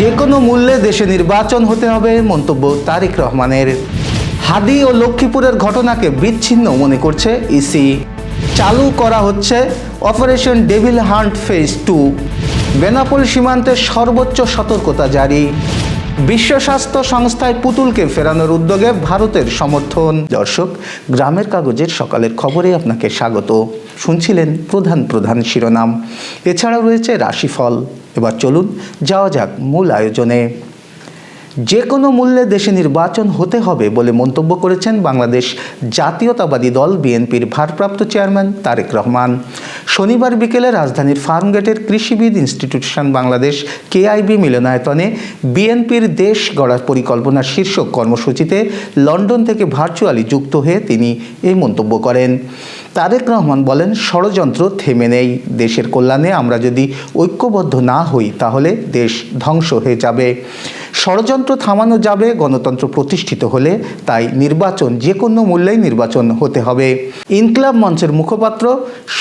যে কোনো মূল্যে দেশে নির্বাচন হতে হবে, মন্তব্য তারিক রহমানের। হাদি ও লক্ষ্মীপুরের ঘটনাকে বিচ্ছিন্ন মনে করছে ইসি। চালু করা হচ্ছে operation devil hunt phase two. Benapole সীমান্তে সর্বোচ্চ সতর্কতা জারি। বিশ্ব স্বাস্থ্য সংস্থায় পুতুলকে ফেরানোর উদ্যোগে ভারতের সমর্থন। দর্শক, গ্রামের কাগজের সকালের খবরে আপনাকে স্বাগত। শুনছিলেন প্রধান প্রধান শিরোনাম। এছাড়াও রয়েছে রাশিফল। এবার চলুন যাওয়া যাক মূল আয়োজনে। যে কোনো মূল্যে দেশে নির্বাচন হতে হবে বলে মন্তব্য করেছেন বাংলাদেশ জাতীয়তাবাদী দল বিএনপির ভারপ্রাপ্ত চেয়ারম্যান তারেক রহমান। শনিবার বিকেলে রাজধানীর ফার্মগেটের কৃষিবিদ ইনস্টিটিউশন বাংলাদেশ কেআইবি মিলনায়তনে বিএনপির দেশ গড়ার পরিকল্পনার শীর্ষক কর্মসূচিতে লন্ডন থেকে ভার্চুয়ালি যুক্ত হয়ে তিনি এই মন্তব্য করেন। তারেক রহমান বলেন, ষড়যন্ত্র থেমে নেই। দেশের কল্যাণে আমরা যদি ঐক্যবদ্ধ না হই, তাহলে দেশ ধ্বংস হয়ে যাবে। ষড়যন্ত্র থামানো যাবে, গণতন্ত্র প্রতিষ্ঠিত হলে তাই নির্বাচন যে কোনো মূল্যেই নির্বাচন হতে হবে। ইনকলাব মঞ্চের মুখপাত্র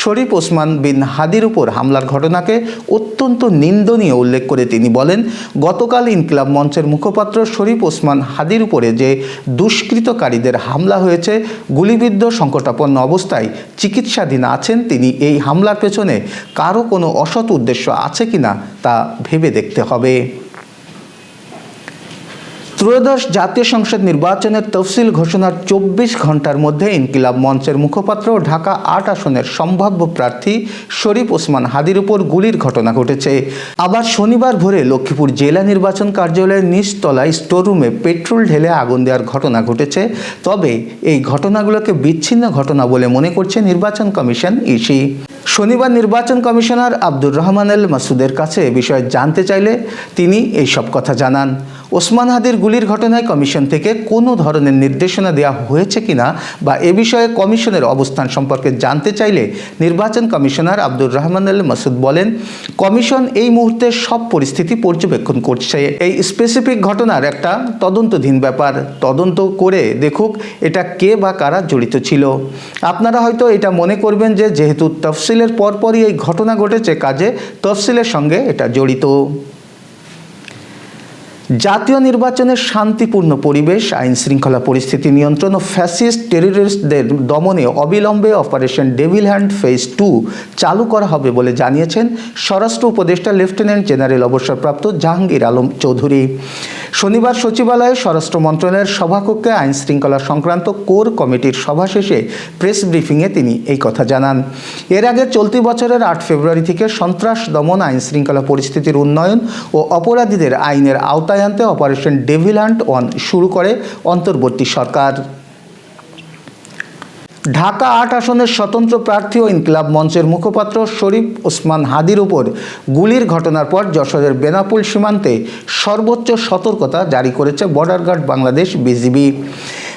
শরীফ ওসমান বিন হাদির উপর হামলার ঘটনাকে অত্যন্ত নিন্দনীয় উল্লেখ করে তিনি বলেন, গতকাল ইনকলাব মঞ্চের মুখপাত্র শরীফ ওসমান হাদির উপরে যে দুষ্কৃতকারীদের হামলা হয়েছে, গুলিবিদ্ধ, সংকটাপন্ন অবস্থায় চিকিৎসাধীন আছেন তিনি, এই হামলার পেছনে কারও কোনো অসৎ উদ্দেশ্য আছে কিনা তা ভেবে দেখতে হবে। ত্রয়োদশ জাতীয় সংসদ নির্বাচনের তফসিল ঘোষণার চব্বিশ ঘণ্টার মধ্যে ইনকিলাব মঞ্চের মুখপাত্র ঢাকা আট আসনের সম্ভাব্য প্রার্থী শরীফ ওসমান হাদির উপর গুলির ঘটনা ঘটেছে। আবার শনিবার ভোরে লক্ষ্মীপুর জেলা নির্বাচন কার্যালয়ের নিচতলায় স্টোররুমে পেট্রোল ঢেলে আগুন দেওয়ার ঘটনা ঘটেছে। তবে এই ঘটনাগুলোকে বিচ্ছিন্ন ঘটনা বলে মনে করছে নির্বাচন কমিশন ইসি। শনিবার নির্বাচন কমিশনার আব্দুর রহমান এল মাসুদের কাছে এ বিষয়ে জানতে চাইলে তিনি এই সব কথা জানান। ওসমান হাদির গুলির ঘটনায় কমিশন থেকে কোনো ধরনের নির্দেশনা দেওয়া হয়েছে কিনা বা এ বিষয়ে কমিশনের অবস্থান সম্পর্কে জানতে চাইলে নির্বাচন কমিশনার আব্দুর রহমান আল মাসুদ বলেন, কমিশন এই মুহূর্তে সব পরিস্থিতি পর্যবেক্ষণ করছে। এই স্পেসিফিক ঘটনার একটা তদন্তধীন ব্যাপার। তদন্ত করে দেখুক এটা কে বা কারা জড়িত ছিল। আপনারা হয়তো এটা মনে করবেন যে, যেহেতু তফসিলের পরপরই এই ঘটনা ঘটেছে, কাজে তফসিলের সঙ্গে এটা জড়িত। জাতীয় নির্বাচনের শান্তিপূর্ণ পরিবেশ, আইন শৃঙ্খলা পরিস্থিতি নিয়ন্ত্রণ ও ফ্যাসিস্ট টেরিস্টদের দমনে অবিলম্বে operation devil hunt phase two চালু করা হবে বলে জানিয়েছেন স্বরাষ্ট্র উপদেষ্টা লেফটেন্যান্ট জেনারেল অবসরপ্রাপ্ত জাহাঙ্গীর আলম চৌধুরী। শনিবার সচিবালয়ে স্বরাষ্ট্র মন্ত্রণালয়ের সভাকক্ষে আইন শৃঙ্খলা সংক্রান্ত কোর কমিটির সভা শেষে প্রেস ব্রিফিংয়ে তিনি এই কথা জানান। এর আগে চলতি বছরের আট ফেব্রুয়ারি থেকে সন্ত্রাস দমন আইন শৃঙ্খলা পরিস্থিতির উন্নয়ন ও অপরাধীদের আইনের আওতায় আনতে অপারেশন ডেভিল্যান্ড ওয়ান শুরু করে অন্তর্বর্তী সরকার। ঢাকা আট আসনের স্বতন্ত্র প্রার্থী ও ইনকিলাব মঞ্চের মুখপাত্র শরীফ ওসমান হাদির উপর গুলির ঘটনার পর যশোরের বেনাপুল সীমান্তে সর্বোচ্চ সতর্কতা জারি করেছে border guard Bangladesh BGB.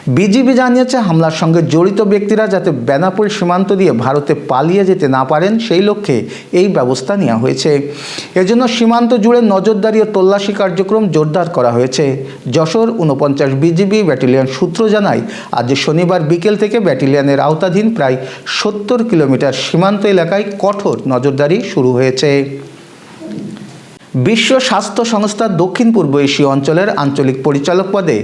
BGB জানিয়েছে, হামলার সঙ্গে জড়িত ব্যক্তিরা যাতে বেনাপুল সীমান্ত দিয়ে ভারতে পালিয়ে যেতে না পারেন, সেই লক্ষ্যে এই ব্যবস্থা নেওয়া হয়েছে। এজন্য সীমান্ত জুড়ে নজরদারি ও তল্লাশি কার্যক্রম জোরদার করা হয়েছে। যশোর উনপঞ্চাশ বিজিবি ব্যাটালিয়ন সূত্র জানায়, আজ শনিবার বিকেল থেকে ব্যাটালিয়নের আওতাধীন প্রায় সত্তর কিলোমিটার সীমান্ত এলাকায় কঠোর নজরদারি শুরু হয়েছে। বিশ্ব স্বাস্থ্য সংস্থার দক্ষিণ পূর্ব এশীয় অঞ্চলের আঞ্চলিক পরিচালক পদে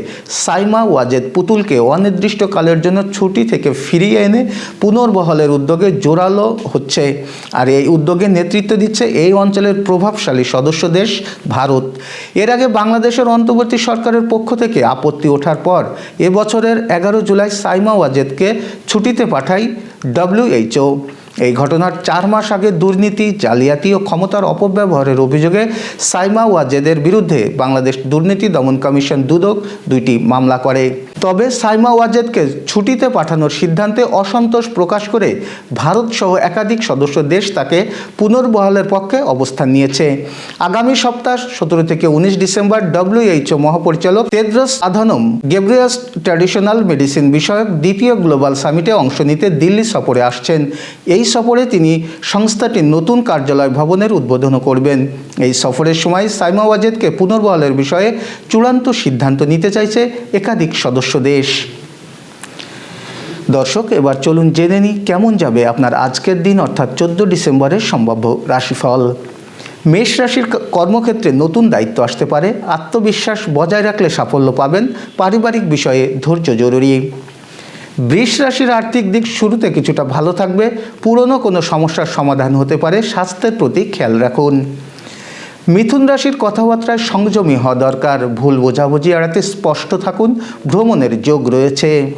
সাইমা ওয়াজেদ পুতুলকে অনির্দিষ্টকালের জন্য ছুটি থেকে ফিরিয়ে এনে পুনর্বহলের উদ্যোগে জোরালো হচ্ছে। আর এই উদ্যোগে নেতৃত্ব দিচ্ছে এই অঞ্চলের প্রভাবশালী সদস্য দেশ ভারত। এর আগে বাংলাদেশের অন্তর্বর্তী সরকারের পক্ষ থেকে আপত্তি ওঠার পর এবছরের এগারো জুলাই সাইমা ওয়াজেদকে ছুটিতে পাঠায় ডব্লিউএইচও এই ঘটনার চার মাস আগে দুর্নীতি, জালিয়াতি ও ক্ষমতার অপব্যবহারের অভিযোগে সাইমা ওয়াজেদের বিরুদ্ধে বাংলাদেশ দুর্নীতি দমন কমিশন দুদক দুইটি মামলা করে। তবে সাইমা ওয়াজেদকে ছুটিতে পাঠানোর সিদ্ধান্তে অসন্তোষ প্রকাশ করে ভারত সহ একাধিক সদস্য দেশ তাকে পুনর্বহালের পক্ষে অবস্থান নিয়েছে। আগামী সপ্তাহ সতেরো থেকে উনিশ ডিসেম্বর ডব্লিউএইচও মহাপরিচালক Tedros Adhanom Ghebreyesus traditional medicine বিষয়ক দ্বিতীয় গ্লোবাল সামিটে অংশ নিতে দিল্লি সফরে আসছেন। এই সফরে তিনি সংস্থাটির নতুন কার্যালয় ভবনের উদ্বোধনও করবেন। এই সফরের সময় সাইমা ওয়াজেদকে পুনর্বহালের বিষয়ে চূড়ান্ত সিদ্ধান্ত নিতে চাইছে একাধিক সদস্য। দেশ। দর্শক, এবার চলুন জেনে নিই কেমন যাবে আপনার আজকের দিন, অর্থাৎ চোদ্দ ডিসেম্বরের সম্ভাব্য রাশিফল। মেষ রাশির কর্মক্ষেত্রে নতুন দায়িত্ব আসতে পারে, আত্মবিশ্বাস বজায় রাখলে সাফল্য পাবেন, পারিবারিক বিষয়ে ধৈর্য জরুরি। বৃষ রাশির আর্থিক দিক শুরুতে কিছুটা ভালো থাকবে, পুরনো কোনো সমস্যার সমাধান হতে পারে, স্বাস্থ্যের প্রতি খেয়াল রাখুন। মিথুন রাশির কথাবার্তায় সংযমী হওয়া দরকার। ভুল বোঝাবুঝি এড়াতে স্পষ্ট থাকুন, ভ্রমণের যোগ রয়েছে।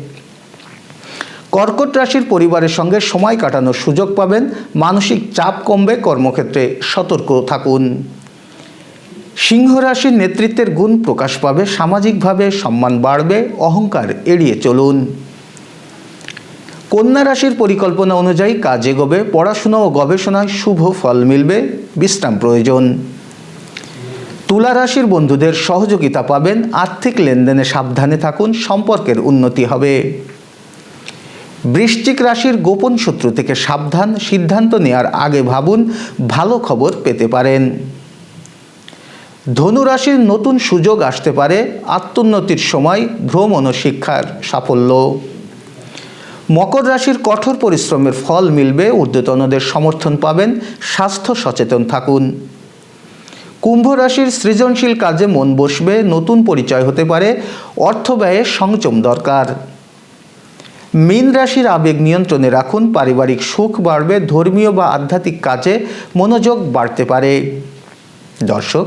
কর্কট রাশির পরিবারের সঙ্গে সময় কাটানোর সুযোগ পাবেন, মানসিক চাপ কমবে, কর্মক্ষেত্রে সতর্ক থাকুন। সিংহ রাশির নেতৃত্বের গুণ প্রকাশ পাবে, সামাজিকভাবে সম্মান বাড়বে, অহংকার এড়িয়ে চলুন। কন্যা রাশির পরিকল্পনা অনুযায়ী কাজ এগোবে, পড়াশোনা ও গবেষণায় শুভ ফল মিলবে, বিশ্রাম প্রয়োজন। তুলা রাশির বন্ধুদের সহযোগিতা পাবেন, আর্থিক লেনদেনে সাবধানে থাকুন, সম্পর্কের উন্নতি হবে। বৃশ্চিক রাশির গোপন সূত্র থেকে সাবধান, সিদ্ধান্ত নেওয়ার আগে ভাবুন, ভালো খবর পেতে পারেন। ধনু রাশির নতুন সুযোগ আসতে পারে, আত্মোন্নতির সময়, ভ্রমণ ও শিক্ষার সাফল্য। মকর রাশির কঠোর পরিশ্রমের ফল মিলবে, ঊর্ধ্বতনদের সমর্থন পাবেন, স্বাস্থ্য সচেতন থাকুন। কুম্ভ রাশির সৃজনশীল কাজে মন বসবে, নতুন পরিচয় হতে পারে, অর্থ ব্যয়ে সংযম দরকার। মীন রাশির আবেগ নিয়ন্ত্রণে রাখুন, পারিবারিক সুখ বাড়বে, ধর্মীয় বা আধ্যাত্মিক কাজে মনোযোগ বাড়তে পারে। দর্শক